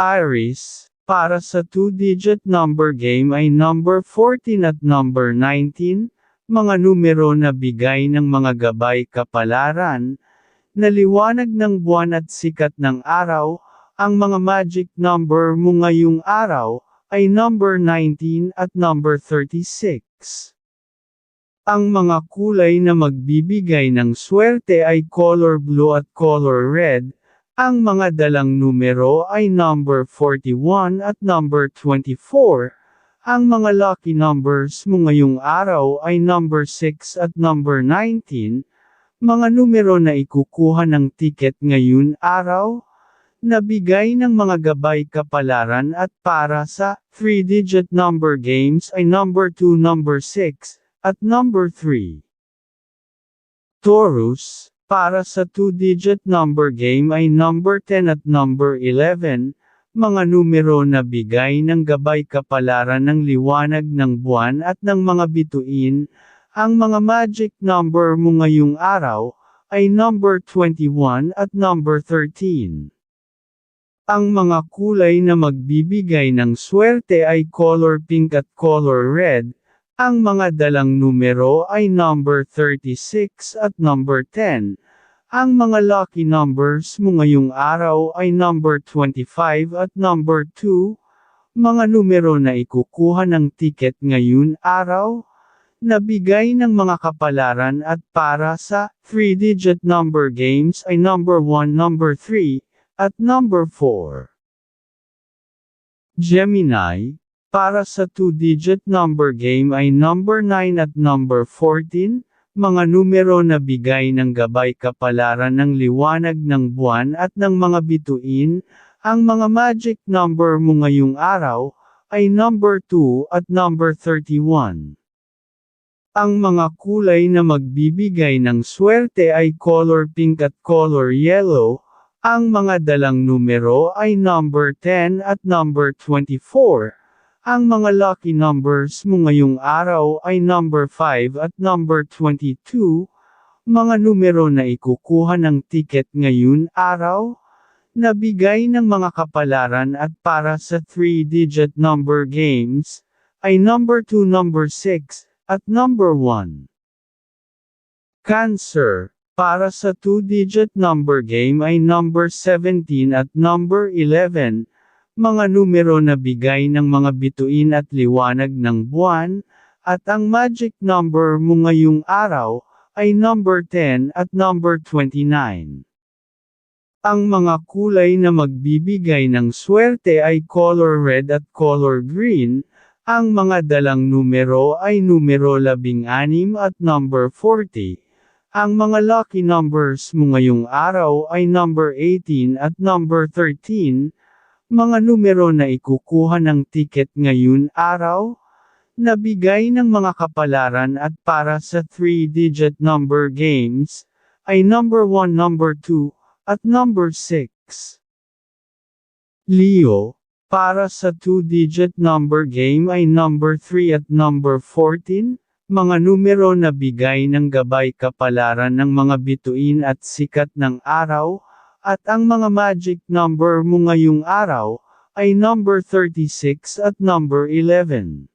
Iris, para sa two-digit number game ay number 14 at number 19, mga numero na bigay ng mga gabay kapalaran, na liwanag ng buwan at sikat ng araw, ang mga magic number mo ngayong araw, ay number 19 at number 36. Ang mga kulay na magbibigay ng swerte ay color blue at color red, ang mga dalang numero ay number 41 at number 24. Ang mga lucky numbers mo ngayong araw ay number 6 at number 19. Mga numero na ikukuha ng ticket ngayon araw, nabigay ng mga gabay kapalaran at para sa 3-digit number games ay number 2, number 6, at number 3. Taurus, para sa 2-digit number game ay number 10 at number 11, mga numero na bigay ng gabay kapalaran ng liwanag ng buwan at ng mga bituin, ang mga magic number mo ngayong araw, ay number 21 at number 13. Ang mga kulay na magbibigay ng swerte ay color pink at color red, ang mga dalang numero ay number 36 at number 10. Ang mga lucky numbers mo ngayong araw ay number 25 at number 2. Mga numero na ikukuha ng ticket ngayon araw, nabigay ng mga kapalaran at para sa 3-digit number games ay number 1, number 3, at number 4. Gemini, para sa 2-digit number game ay number 9 at number 14, mga numero na bigay ng gabay kapalaran ng liwanag ng buwan at ng mga bituin, ang mga magic number mo ngayong araw, ay number 2 at number 31. Ang mga kulay na magbibigay ng swerte ay color pink at color yellow, ang mga dalang numero ay number 10 at number 24. Ang mga lucky numbers mo ngayong araw ay number 5 at number 22, mga numero na ikukuha ng ticket ngayon araw, nabigay ng mga kapalaran at para sa 3-digit number games, ay number 2, number 6, at number 1. Cancer, para sa 2-digit number game ay number 17 at number 11, mga numero na bigay ng mga bituin at liwanag ng buwan, at ang magic number mo ngayong araw, ay number 10 at number 29. Ang mga kulay na magbibigay ng swerte ay color red at color green, ang mga dalang numero ay numero 16 at number 40. Ang mga lucky numbers mo ngayong araw ay number 18 at number 13, mga numero na ikukuha ng ticket ngayon araw, nabigay ng mga kapalaran at para sa 3-digit number games, ay number 1, number 2, at number 6. Leo, para sa 2-digit number game ay number 3 at number 14, mga numero na bigay ng gabay kapalaran ng mga bituin at sikat ng araw, at ang mga magic number mo ngayong araw, ay number 36 at number 11.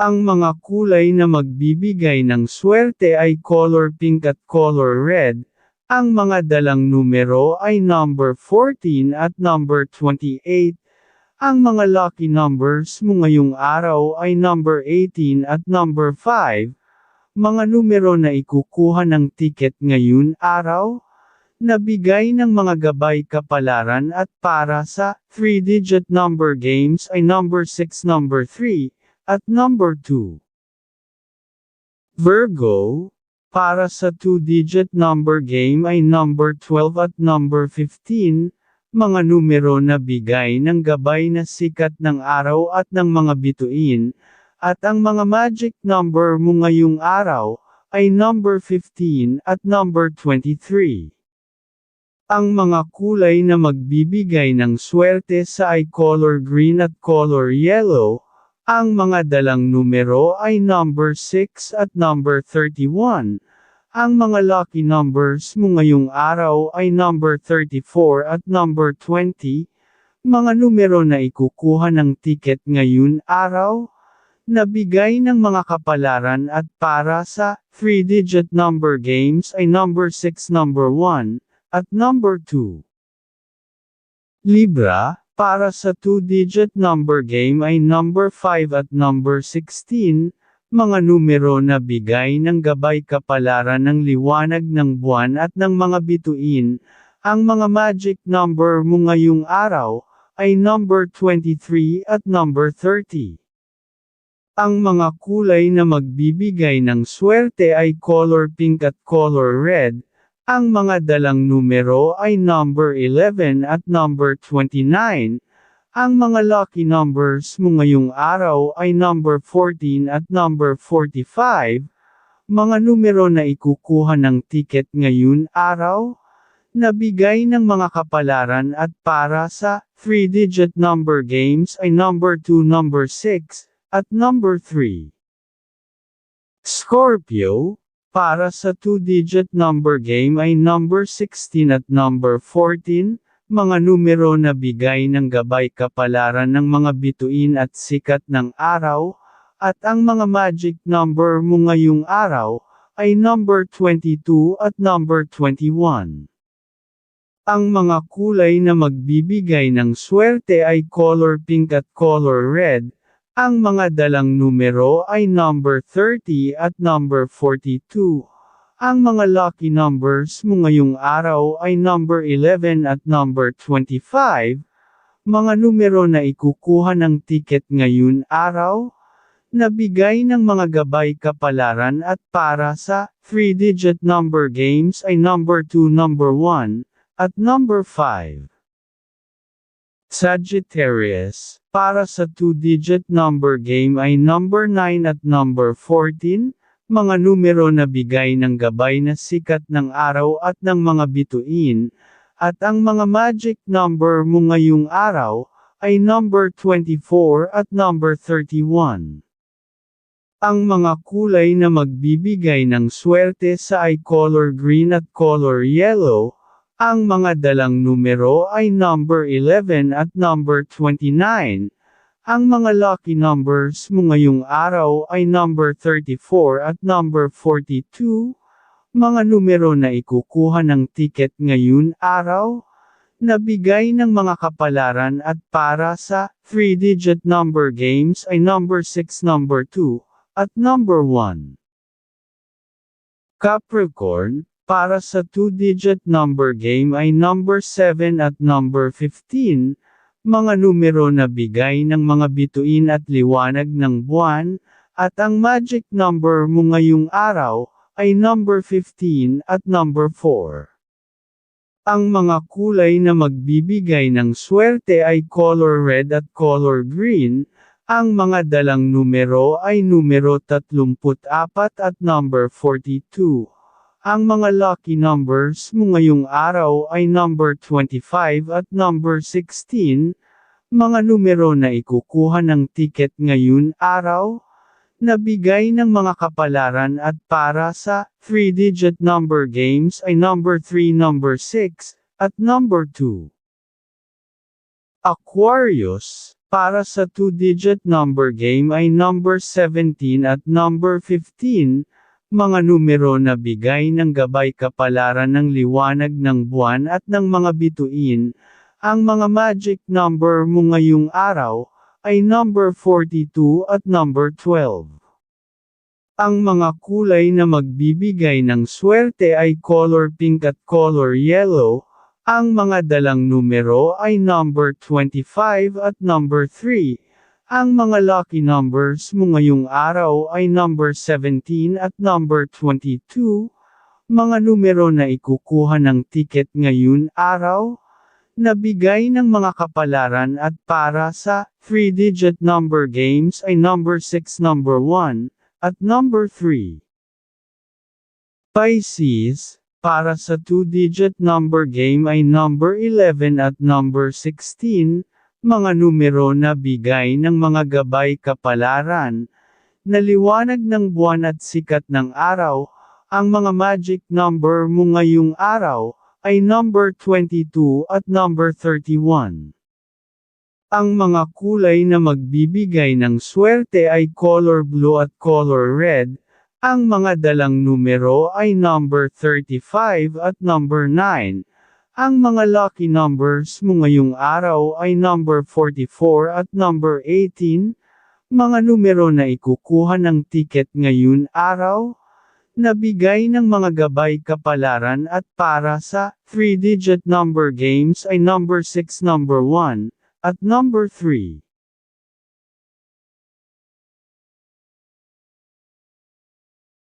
Ang mga kulay na magbibigay ng swerte ay color pink at color red, ang mga dalang numero ay number 14 at number 28, ang mga lucky numbers mo ngayong araw ay number 18 at number 5, mga numero na ikukuha ng ticket ngayon araw, Nabigay ng mga gabay kapalaran at para sa 3-digit number games ay number 6, number 3, at number 2. Virgo, para sa 2-digit number game ay number 12 at number 15, mga numero na bigay ng gabay na sikat ng araw at ng mga bituin, at ang mga magic number mo ngayong araw, ay number 15 at number 23. Ang mga kulay na magbibigay ng swerte sa ay color green at color yellow, ang mga dalang numero ay number 6 at number 31. Ang mga lucky numbers mo ngayong araw ay number 34 at number 20. Mga numero na ikukuha ng tiket ngayon araw, nabigay ng mga kapalaran at para sa 3-digit number games ay number 6, number 1, at number 2. Libra, para sa 2-digit number game ay number 5 at number 16, mga numero na bigay ng gabay kapalaran ng liwanag ng buwan at ng mga bituin, ang mga magic number mo ngayong araw, ay number 23 at number 30. Ang mga kulay na magbibigay ng swerte ay color pink at color red, ang mga dalang numero ay number 11 at number 29, ang mga lucky numbers mo ngayong araw ay number 14 at number 45, mga numero na ikukuha ng tiket ngayon araw, Nabigay ng mga kapalaran at para sa 3-digit number games ay number 2, number 6, at number 3. Scorpio, para sa 2-digit number game ay number 16 at number 14, mga numero na bigay ng gabay kapalaran ng mga bituin at sikat ng araw, at ang mga magic number mo ngayong araw, ay number 22 at number 21. Ang mga kulay na magbibigay ng swerte ay color pink at color red, ang mga dalang numero ay number 30 at number 42. Ang mga lucky numbers mo ngayong araw ay number 11 at number 25. Mga numero na ikukuha ng tiket ngayon araw, nabigay ng mga gabay kapalaran at para sa 3-digit number games ay number 2, number 1, at number 5. Sagittarius, para sa 2-digit number game ay number 9 at number 14, mga numero na bigay ng gabay na sikat ng araw at ng mga bituin, at ang mga magic number mo ngayong araw, ay number 24 at number 31. Ang mga kulay na magbibigay ng swerte sa ay color green at color yellow, ang mga dalang numero ay number 11 at number 29. Ang mga lucky numbers mo ngayong araw ay number 34 at number 42. Mga numero na ikukuha ng tiket ngayon araw, nabigay ng mga kapalaran at para sa 3-digit number games ay number 6, number 2, at number 1. Capricorn, para sa 2-digit number game ay number 7 at number 15, mga numero na bigay ng mga bituin at liwanag ng buwan, at ang magic number mo ngayong araw, ay number 15 at number 4. Ang mga kulay na magbibigay ng swerte ay color red at color green, ang mga dalang numero ay numero 34 at number 42. Ang mga lucky numbers mo ngayong araw ay number 25 at number 16, mga numero na ikukuha ng tiket ngayon araw, nabigay ng mga kapalaran at para sa 3-digit number games ay number 3, number 6, at number 2. Aquarius, para sa 2-digit number game ay number 17 at number 15, mga numero na bigay ng gabay kapalaran ng liwanag ng buwan at ng mga bituin, ang mga magic number mo ngayong araw, ay number 42 at number 12. Ang mga kulay na magbibigay ng swerte ay color pink at color yellow, ang mga dalang numero ay number 25 at number 3, ang mga lucky numbers mo ngayong araw ay number 17 at number 22, mga numero na ikukuha ng tiket ngayon araw, nabigay ng mga kapalaran at para sa 3-digit number games ay number 6, number 1, at number 3. Pisces, para sa 2-digit number game ay number 11 at number 16, mga numero na bigay ng mga gabay kapalaran, na liwanag ng buwan at sikat ng araw, ang mga magic number mo ngayong araw, ay number 22 at number 31. Ang mga kulay na magbibigay ng swerte ay color blue at color red. Ang mga dalang numero ay number 35 at number 9. Ang mga lucky numbers mo ngayong araw ay number 44 at number 18. Mga numero na ikukuha ng ticket ngayon araw, nabigay ng mga gabay kapalaran at para sa 3-digit number games ay number 6 number 1, at number 3.